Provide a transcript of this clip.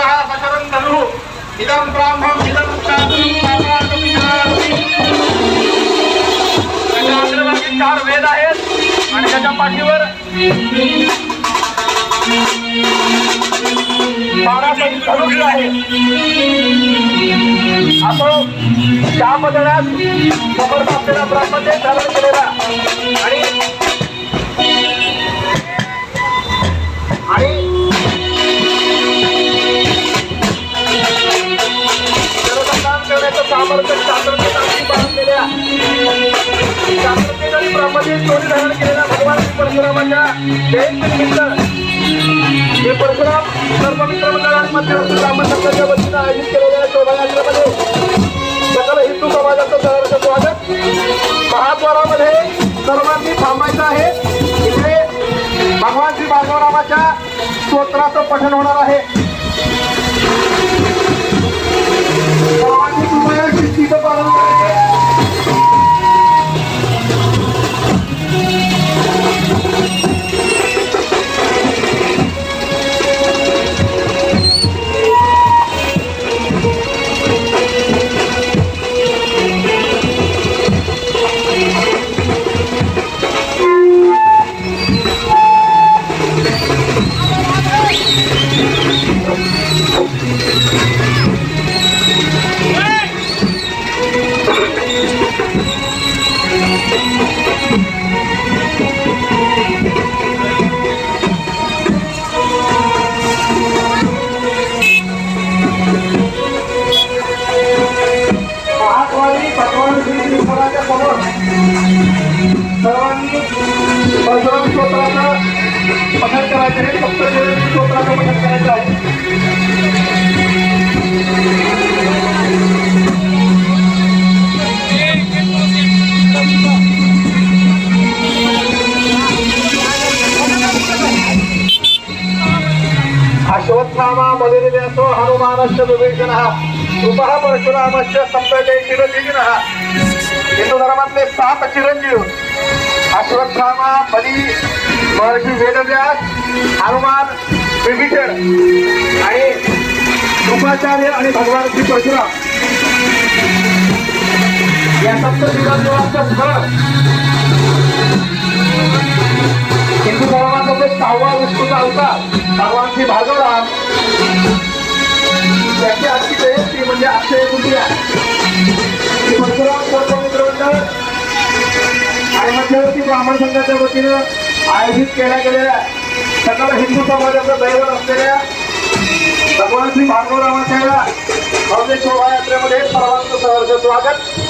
पृष्ठतः सशरं धनु इदं ब्राह्मम् इदं चार वेद आहेत आणि त्याच्या पाठीवर धनुष्य आहे आपण त्या बदल्यात समर्थ असलेला ब्रह्मदेव केलेला आणि शास्त्रज्ञांनी धारण केलेल्या भगवान श्री परशुरामाच्या जयंतीनिमित्त हे परशुराम सर्व मित्र मंडळ वतीनं आयोजित केलेल्या शोभायात्रेमध्ये सकल हिंदू समाजाचं सहर्ष स्वागत महाद्वारामध्ये सर्वांनी थांबायचं आहे इथे भगवान श्री भार्गवरामाच्या स्तोत्राचं पठण होणार आहे. भगवान श्री कृष्णाच्या समोर सर्वांनी परशुराम स्तोत्राचा पठण करायचं आहे. फक्त स्तोत्राचं पठण करायचं आहे. अश्वत्थामा बलिर्व्यासो हनुमानश्च विभीषणः कृपः परशुरामश्च संप्रजय चिरजीविनः हिंदू धर्मातले सात चिरंजीव। अश्वत्थामा बली महर्षी वेदव्यास हनुमान विभीषण आणि कृपाचार्य आणि भगवान श्री परशुराम या सप्त चिरंजीवांचं स्मरण म्हणजे अक्षय तृतीया. श्री परशुराम सर्व मित्रमंडळ आणि मध्यवर्ती ब्राह्मण संघाच्या वतीनं आयोजित केल्या गेलेल्या सकल हिंदू समाजाचं दैवत असलेल्या भगवान श्री भार्गवरामाच्या या भव्य शोभायात्रेमध्ये सर्वांचं सहर्ष स्वागत.